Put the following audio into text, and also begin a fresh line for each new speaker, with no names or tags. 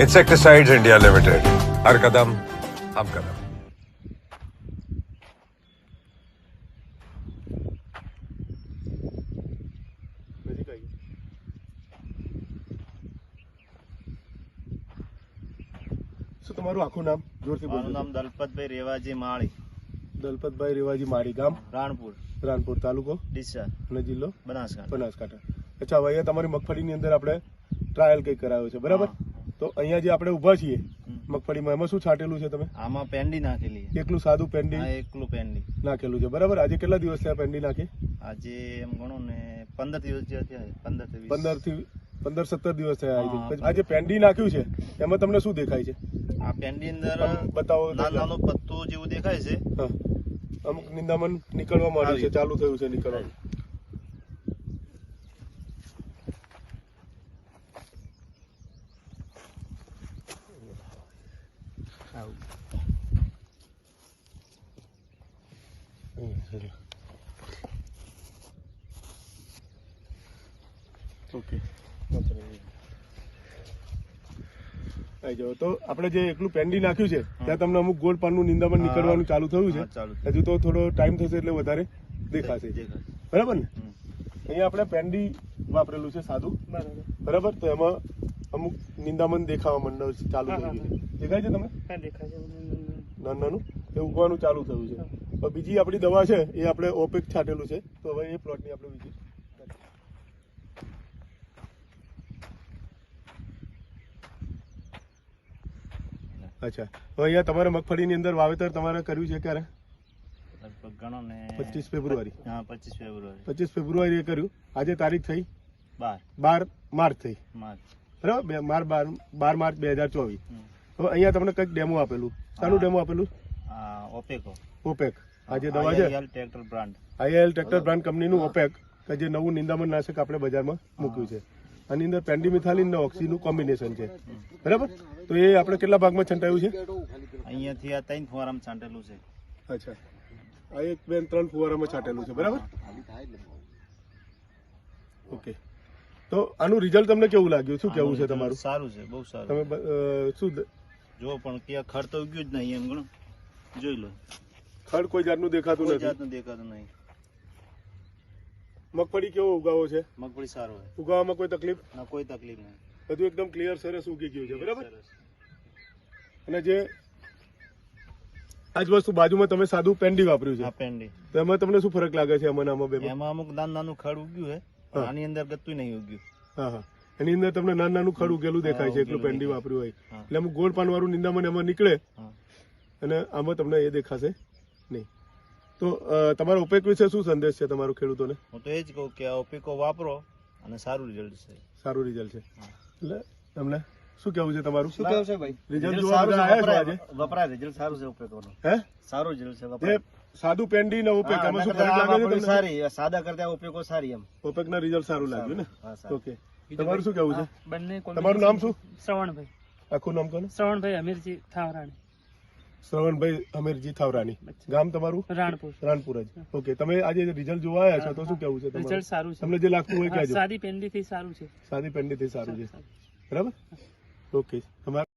Insecticides India limited हर कदम हम कदम
નજીક આવી શું તમારું આખું નામ જોરથી
મારું
બોલજો
નામ દલપતભાઈ રેવાજી માળી
દલપતભાઈ રેવાજી માળી ગામ
રાણપુર
રાણપુર તાલુકો
ડીસા
અને જિલ્લો
બનાસકાંઠા
બનાસકાંઠા અચ્છા હવે અહીંયા તમારી મગફળીની અંદર આપણે ટ્રાયલ કંઈક કરાયો છે બરાબર તો અહીંયા જે આપણે ઊભા છીએ મગફળીમાં એમાં શું છાંટેલું છે તમે?
આમાં પેન્ડી નાખેલી
એકલું સાદું પેન્ડી
આ એકલું પેન્ડી
નાખેલું છે. બરાબર? આજે કેટલા દિવસ થયા પેન્ડી નાખી?
આજે એમ ગણો ને પંદર દિવસ થયા પંદરથી પંદરથી
પંદર સત્તર દિવસ થયા. આજે પેન્ડી નાખ્યું છે. એમાં તમને શું દેખાય છે?
આ પેન્ડી અંદર
બતાવો
નાનો પત્તો નાનું જેવું દેખાય છે.
અમુક નિંદામણ નીકળવા માંડ્યું છે ચાલુ થયું છે નીકળવાનું. ઓકે તો આપણે જે એકલું પેન્ડી નાખ્યું છે ત્યાં તમને અમુક ગોળ પાનનું નિંદામણ નીકળવાનું ચાલુ થયું છે. હજુ તો થોડો ટાઈમ થશે એટલે વધારે દેખાશે. બરાબર ને? અહીંયા આપણે પેન્ડી વાપરેલું છે સાદું. બરાબર. તો એમાં અમુક નિંદામણ દેખાવા મંડળ છે ચાલુ થઈ ગયું છે. દેખાય છે તમે નાનું એ ઉગવાનું ચાલુ થયું છે. બીજી આપણી દવા છે એ આપણે ઓપેક છાંટેલું છે. તો હવે એ પ્લોટની આપણે બીજી અચ્છા. હવે અહીંયા તમારે મગફળીની અંદર વાવેતર તમારે કર્યું છે ક્યારે?
ગણો ને
પચીસ ફેબ્રુઆરી.
હા પચીસ ફેબ્રુઆરી.
પચીસ ફેબ્રુઆરીએ કર્યું. આજે તારીખ થઈ?
બાર.
બાર માર્ચ થઈ.
માર્ચ.
બરાબર? બાર બાર માર્ચ બે હજાર ચોવીસ. હવે અહીંયા તમને કંઈક ડેમો આપેલું. શાનું. ડેમો આપેલું?
ઓપેકો.
ઓપેક. આ જે દવા છે?
Tractor brand.
IL tractor brand કંપનીનું ઓપેક કે જે નવું નિંદામણ નાશક આપણે બજારમાં મૂક્યું છે. આની અંદર પેન્ડીમિથાલિન અને ઓક્સીનું કોમ્બિનેશન છે. બરાબર? તો એ આપણે કેટલા ભાગમાં છંટાયું છે?
અહીંયાથી આ ત્રણ ફુવારામાં છાંટેલું છે.
અચ્છા. આ એક બે ત્રણ ફુવારામાં છાંટેલું છે. બરાબર? ઓકે. તો આનું રિઝલ્ટ તમને કેવું લાગ્યું? શું કેવું છે તમારું?
સારું છે બહુ સારું
તમે શું
જો પણ ક્યાં ખડ તો ઉગ્યું જ નહીં એમ ગણો. જોઈ લો.
ખડ કોઈ જાતનું દેખાતું નથી.
જાતનું દેખાતું નહીં.
મગફળી કેવો ઉગાવો છે?
મગફળી સારો હોય.
ઉગાવામાં કોઈ તકલીફ?
ના કોઈ તકલીફ નહીં.
બધું એકદમ ક્લિયર સરસ ઉગી ગયું છે બરાબર? અને જે આજ વસ્તુ બાજુમાં તમે સાદું પેન્ડી વાપર્યું છે.
પેન્ડી
તો એમાં તમને શું ફરક લાગે છે ને આમાં બેમાં?
એમાં અમુક નાનું નાનું ખડ ઉગ્યું છે. આની અંદર ગતું નહીં ઉગ્યું.
હા હા. એની અંદર તમને નાનું નાનું ખડ ઉગેલું દેખાય છે એટલું પેન્ડી વાપર્યું હોય. એટલે અમુક ગોળ પાન વાળું નિંદામણ એમાં નીકળે અને આમાં તમને એ દેખાશે નહીં. તો તમારો ઓપેક વિશે શું સંદેશ છે તમારો ખેડૂતોને?
હું તો એ જ કહું કે આ ઓપેકો વાપરો અને સારું રિઝલ્ટ છે.
સારું રિઝલ્ટ છે. એટલે તમને શું કેવું છે તમારું?
શું કેવું છે ભાઈ?
રિઝલ્ટ
સારું છે વપરાય રિઝલ્ટ સારું છે ઓપેકોનો.
હે?
સારું રિઝલ્ટ છે વપરાય.
સાદું પેન્ડી ના ઉપેક
હા,
શું ફરક લાગે છે
સારી સાદા કરતા ઉપયોગો સારી એમ.
ઓપેક ના રિઝલ્ટ સારું લાગ્યું ને? ઓકે. તમારું શું કેવું છે?
બંને
તમારું નામ શું?
શ્રવણભાઈ.
આખું નામ કોને?
શ્રવણભાઈ અમીરજી થાવરાણી.
શ્રવણભાઈ અમીરજી થાવરાણી. ગામ તમારું?
રાણપુર.
રાણપુર જ. ઓકે તમે આજે રિઝલ્ટ જોવા આવ્યા છો તો શું કેવું છે
રિઝલ્ટ સારું છે.
તમને જે લાગતું હોય કહેજો.
સાદી પેન્ડી થી સારું છે.
સાદી પેન્ડી થી સારું છે. બરાબર? ઓકે. તમારું